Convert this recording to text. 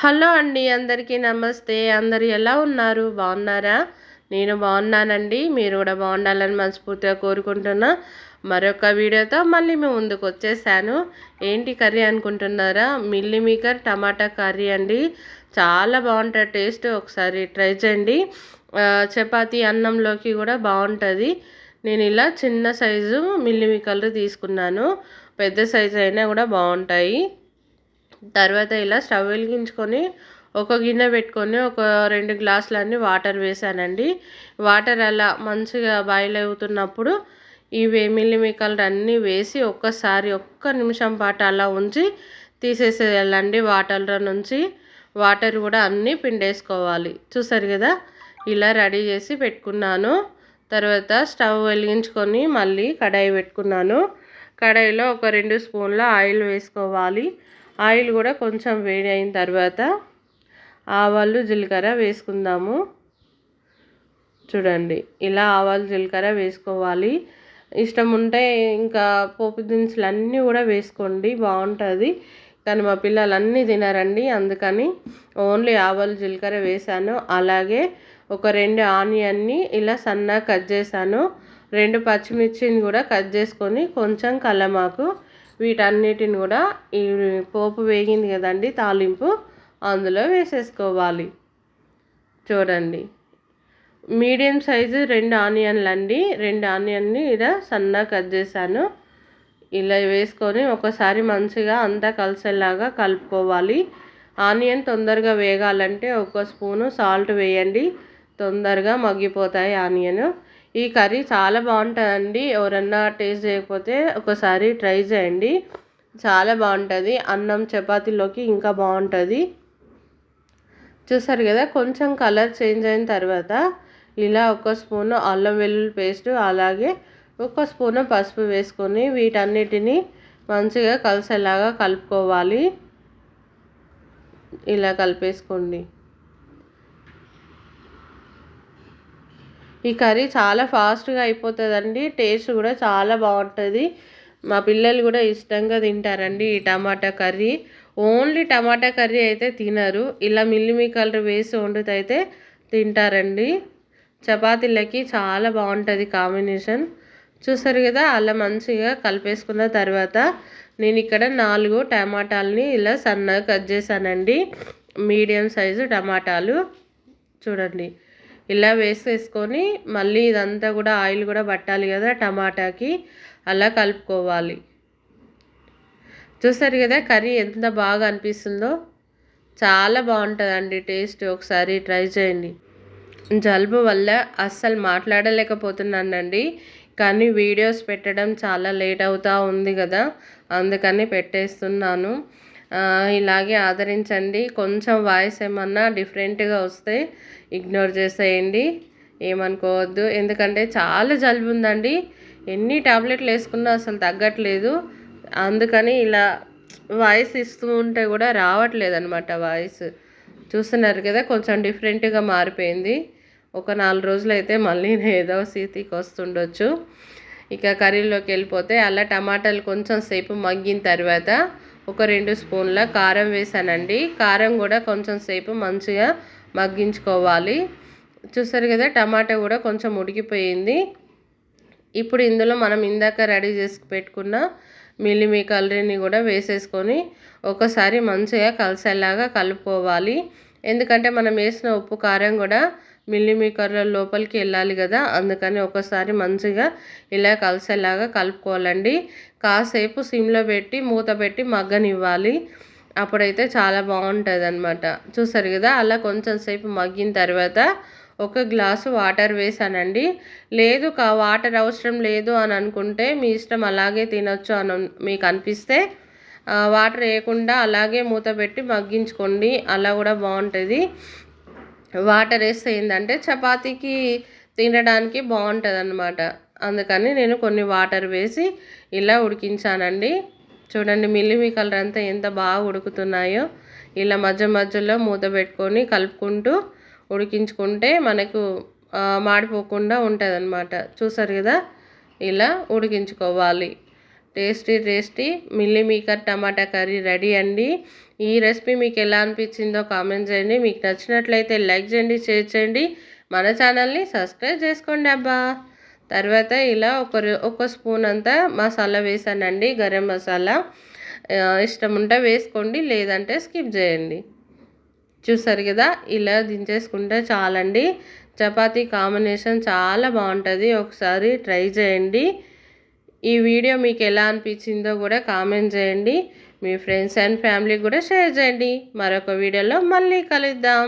Hello అండి అందరికీ నమస్తే. అందరు ఎలా ఉన్నారు? బాగున్నారా? నేను బాగున్నానండి. మీరు కూడా బాగుండాలని మనస్ఫూర్తిగా కోరుకుంటున్నా. మరొక వీడియోతో మళ్ళీ మేము ముందుకు వచ్చేసాను. ఏంటి కర్రీ అనుకుంటున్నారా? మిల్లీ మీకర్ టమాటా కర్రీ అండి. చాలా బాగుంటుంది టేస్ట్ ఒకసారి ట్రై చేయండి. చపాతీ అన్నంలోకి కూడా బాగుంటుంది. నేను ఇలా చిన్న సైజు మిల్లీ మీకర్లు తీసుకున్నాను. పెద్ద సైజు అయినా కూడా బాగుంటాయి. తర్వాత ఇలా స్టవ్ వెలిగించుకొని ఒక గిన్నె పెట్టుకొని ఒక రెండు గ్లాసులన్నీ వాటర్ వేసానండి. వాటర్ అలా మంచిగా బాయిల్ అవుతున్నప్పుడు ఈ మిల్లిమికలు అన్నీ వేసి ఒక్కసారి ఒక్క నిమిషం పాటు అలా ఉంచి తీసేసేయాలండి వాటర్లో నుంచి. వాటర్ కూడా అన్నీ పిండేసుకోవాలి. చూసారు కదా? ఇలా రెడీ చేసి పెట్టుకున్నాను. తర్వాత స్టవ్ వెలిగించుకొని మళ్ళీ కడాయి పెట్టుకున్నాను. కడాయిలో ఒక రెండు స్పూన్ల ఆయిల్ వేసుకోవాలి. ఆయిల్ కూడా కొంచెం వేడి అయిన తర్వాత ఆవాలు జీలకర్ర వేసుకుందాము. చూడండి ఇలా ఆవాలు జీలకర్ర వేసుకోవాలి. ఇష్టం ఉంటే ఇంకా పోపు దినుసులు అన్నీ కూడా వేసుకోండి బాగుంటుంది. కానీ మా పిల్లలు అన్నీ తినారండి అందుకని ఓన్లీ ఆవాలు జీలకర్ర వేసాను. అలాగే ఒక రెండు ఆనియన్ని ఇలా సన్నగా కట్ చేశాను. రెండు పచ్చిమిర్చిని కూడా కట్ చేసుకొని కొంచెం కల్లమాకు వీటన్నిటిని కూడా ఈ పోపు వేగింది కదండి తాలింపు అందులో వేసేసుకోవాలి. చూడండి. మీడియం సైజు రెండు ఆనియన్లు అండి రెండు ఆనియన్ని ఇలా సన్నగా కట్ చేశాను. ఇలా వేసుకొని ఒకసారి మంచిగా అంతా కలిసేలాగా కలుపుకోవాలి. ఆనియన్ తొందరగా వేగాలంటే ఒక స్పూను సాల్ట్ వేయండి. తొందరగా మగ్గిపోతాయి ఆనియన్. ఈ కర్రీ చాలా బాగుంటుందండి. ఎవరన్నా టేస్ట్ చేయకపోతే ఒకసారి ట్రై చేయండి. చాలా బాగుంటుంది. అన్నం చపాతీలోకి ఇంకా బాగుంటుంది. చూసారు కదా కొంచెం కలర్ చేంజ్ అయిన తర్వాత ఇలా ఒక స్పూన్ అల్లం వెల్లుల్లి పేస్ట్ అలాగే ఒక స్పూన్ పసుపు వేసుకొని వీటన్నిటిని మంచిగా కలిసేలాగా కలుపుకోవాలి. ఇలా కలిపేసుకోండి. ఈ కర్రీ చాలా ఫాస్ట్గా అయిపోతుందండి టేస్ట్ కూడా చాలా బాగుంటుంది. మా పిల్లలు కూడా ఇష్టంగా తింటారండి ఈ టమాటా కర్రీ. ఓన్లీ టమాటా కర్రీ అయితే తినరు ఇలా మిల్లిమి కలర్ వేసి వండుతైతే తింటారండి. చపాతీలకి చాలా బాగుంటుంది కాంబినేషన్. చూసారు కదా అలా మంచిగా కలిపేసుకున్న తర్వాత నేను ఇక్కడ నాలుగు టమాటాలని ఇలా సన్నగా కట్ చేశానండి. మీడియం సైజు టమాటాలు. చూడండి. ఇలా వేసేసుకొని మళ్ళీ ఇదంతా కూడా ఆయిల్ కూడా పట్టాలి కదా టమాటాకి. అలా కలుపుకోవాలి. చూసారు కదా కర్రీ ఎంత బాగా అనిపిస్తుందో. చాలా బాగుంటుందండి టేస్ట్. ఒకసారి ట్రై చేయండి. జలుబు వల్ల అస్సలు మాట్లాడలేకపోతున్నానండి. కానీ వీడియోస్ పెట్టడం చాలా లేట్ అవుతూ ఉంది కదా. అందుకని పెట్టేస్తున్నాను. ఇలాగే ఆదరించండి. కొంచెం వాయిస్ ఏమన్నా డిఫరెంట్గా వస్తే ఇగ్నోర్ చేసేయండి. ఏమనుకోవద్దు. ఎందుకంటే చాలా జలుబు ఉందండి. ఎన్ని టాబ్లెట్లు వేసుకున్నా అసలు తగ్గట్లేదు. అందుకని ఇలా వాయిస్ ఇస్తూ ఉంటే కూడా రావట్లేదు అనమాట వాయిస్. చూస్తున్నారు కదా కొంచెం డిఫరెంట్గా మారిపోయింది. ఒక నాలుగు రోజులు అయితే మళ్ళీ ఏదో స్థితికి వస్తుండొచ్చు. ఇక కర్రీలోకి వెళ్ళిపోతే అలా టమాటాలు కొంచెం సేపు మగ్గిన తర్వాత ఒక రెండు స్పూన్ల కారం వేసానండి. కారం కూడా కొంచెం సేపు మంచిగా మగ్గించుకోవాలి. చూసారు కదా టమాటా కూడా కొంచెం ఉడికిపోయింది. ఇప్పుడు ఇందులో మనం ఇందాక రెడీ చేసి పెట్టుకున్న మిల్లిమి కలరీని కూడా వేసేసుకొని ఒకసారి మంచిగా కలిసేలాగా కలుపుకోవాలి. ఎందుకంటే మనం వేసిన ఉప్పు కారం కూడా మిల్లీమీకర్ల లోపలికి వెళ్ళాలి కదా. అందుకని ఒకసారి మంచిగా ఇలా కలిసేలాగా కలుపుకోవాలండి. కాసేపు సిమ్లో పెట్టి మూత పెట్టి మగ్గనివ్వాలి. అప్పుడైతే చాలా బాగుంటుంది అనమాట చూసారు కదా అలా కొంచెం సేపు మగ్గిన తర్వాత ఒక గ్లాసు వాటర్ వేసానండి లేదు కా వాటర్ అవసరం లేదు అని అనుకుంటే మీ ఇష్టం అలాగే తినొచ్చు అని మీకు అనిపిస్తే వాటర్ వేయకుండా అలాగే మూత పెట్టి మగ్గించుకోండి. అలా కూడా బాగుంటుంది. వాటర్ వేస్తే ఏంటంటే చపాతీకి తినడానికి బాగుంటుంది అనమాట అందుకని నేను కొన్ని వాటర్ వేసి ఇలా ఉడికించానండి. చూడండి మిల్లిమి కలర్ అంతా ఎంత బాగా ఉడుకుతున్నాయో. ఇలా మధ్య మధ్యలో మూత పెట్టుకొని కలుపుకుంటూ ఉడికించుకుంటే మనకు మాడిపోకుండా ఉంటుంది అనమాట చూసారు కదా? ఇలా ఉడికించుకోవాలి. టేస్టీ టేస్టీ మిల్లీ మీకర్ టమాటా కర్రీ రెడీ అండి. ఈ రెసిపీ మీకు ఎలా అనిపించిందో కామెంట్ చేయండి. మీకు నచ్చినట్లయితే లైక్ చేయండి షేర్ చేయండి. మన ఛానల్ని సబ్స్క్రైబ్ చేసుకోండి అబ్బా. తర్వాత ఇలా ఒక ఒక స్పూన్ అంతా మసాలా వేసానండి గరం మసాలా. ఇష్టం ఉంటే వేసుకోండి లేదంటే స్కిప్ చేయండి. చూసారు కదా ఇలా దించేసుకుంటే చాలండి. చపాతీ కాంబినేషన్ చాలా బాగుంటుంది. ఒకసారి ట్రై చేయండి. ఈ వీడియో మీకు ఎలా అనిపించిందో కూడా కామెంట్ చేయండి. మీ ఫ్రెండ్స్ అండ్ ఫ్యామిలీ కూడా షేర్ చేయండి. మరొక వీడియోలో మళ్ళీ కలుద్దాం.